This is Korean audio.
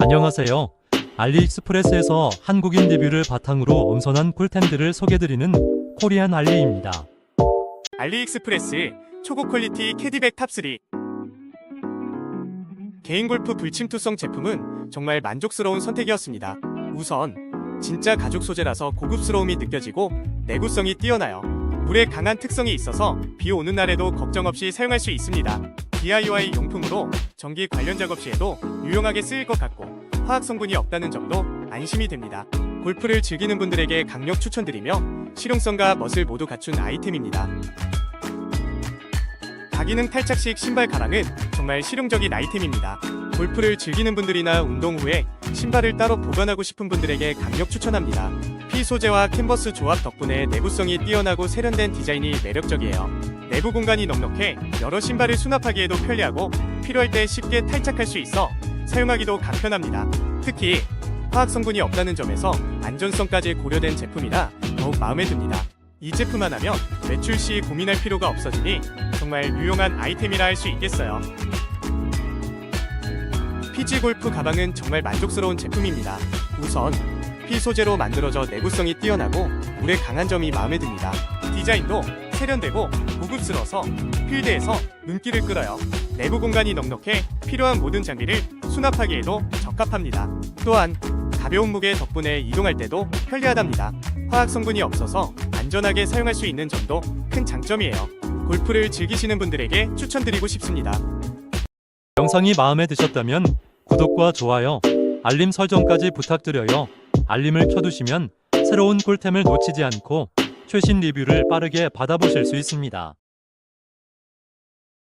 안녕하세요. 알리익스프레스에서 한국인 리뷰를 바탕으로 엄선한 꿀템들을 소개드리는 코리안 알리입니다. 알리익스프레스 초고 퀄리티 캐디백 탑3 개인 골프 불침투성 제품은 정말 만족스러운 선택이었습니다. 우선 진짜 가죽 소재라서 고급스러움이 느껴지고 내구성이 뛰어나요. 물에 강한 특성이 있어서 비 오는 날에도 걱정 없이 사용할 수 있습니다. DIY 용품으로 전기 관련 작업 시에도 유용하게 쓰일 것 같고 화학 성분이 없다는 점도 안심이 됩니다. 골프를 즐기는 분들에게 강력 추천드리며 실용성과 멋을 모두 갖춘 아이템입니다. 다기능 탈착식 신발 가랑은 정말 실용적인 아이템입니다. 골프를 즐기는 분들이나 운동 후에 신발을 따로 보관하고 싶은 분들에게 강력 추천합니다. 피 소재와 캔버스 조합 덕분에 내구성이 뛰어나고 세련된 디자인이 매력적이에요. 내부 공간이 넉넉해 여러 신발을 수납하기에도 편리하고 필요할 때 쉽게 탈착할 수 있어 사용하기도 간편합니다. 특히 화학 성분이 없다는 점에서 안전성까지 고려된 제품이라 더욱 마음에 듭니다. 이 제품 하나면 매출 시 고민할 필요가 없어지니 정말 유용한 아이템이라 할 수 있겠어요. 피지 골프 가방은 정말 만족스러운 제품입니다. 우선 피 소재로 만들어져 내구성이 뛰어나고 물에 강한 점이 마음에 듭니다. 디자인도 세련되고 고급스러워서 필드에서 눈길을 끌어요. 내부 공간이 넉넉해 필요한 모든 장비를 수납하기에도 적합합니다. 또한 가벼운 무게 덕분에 이동할 때도 편리하답니다. 화학 성분이 없어서 안전하게 사용할 수 있는 점도 큰 장점이에요. 골프를 즐기시는 분들에게 추천드리고 싶습니다. 영상이 마음에 드셨다면 구독과 좋아요, 알림 설정까지 부탁드려요. 알림을 켜두시면 새로운 꿀템을 놓치지 않고 최신 리뷰를 빠르게 받아보실 수 있습니다.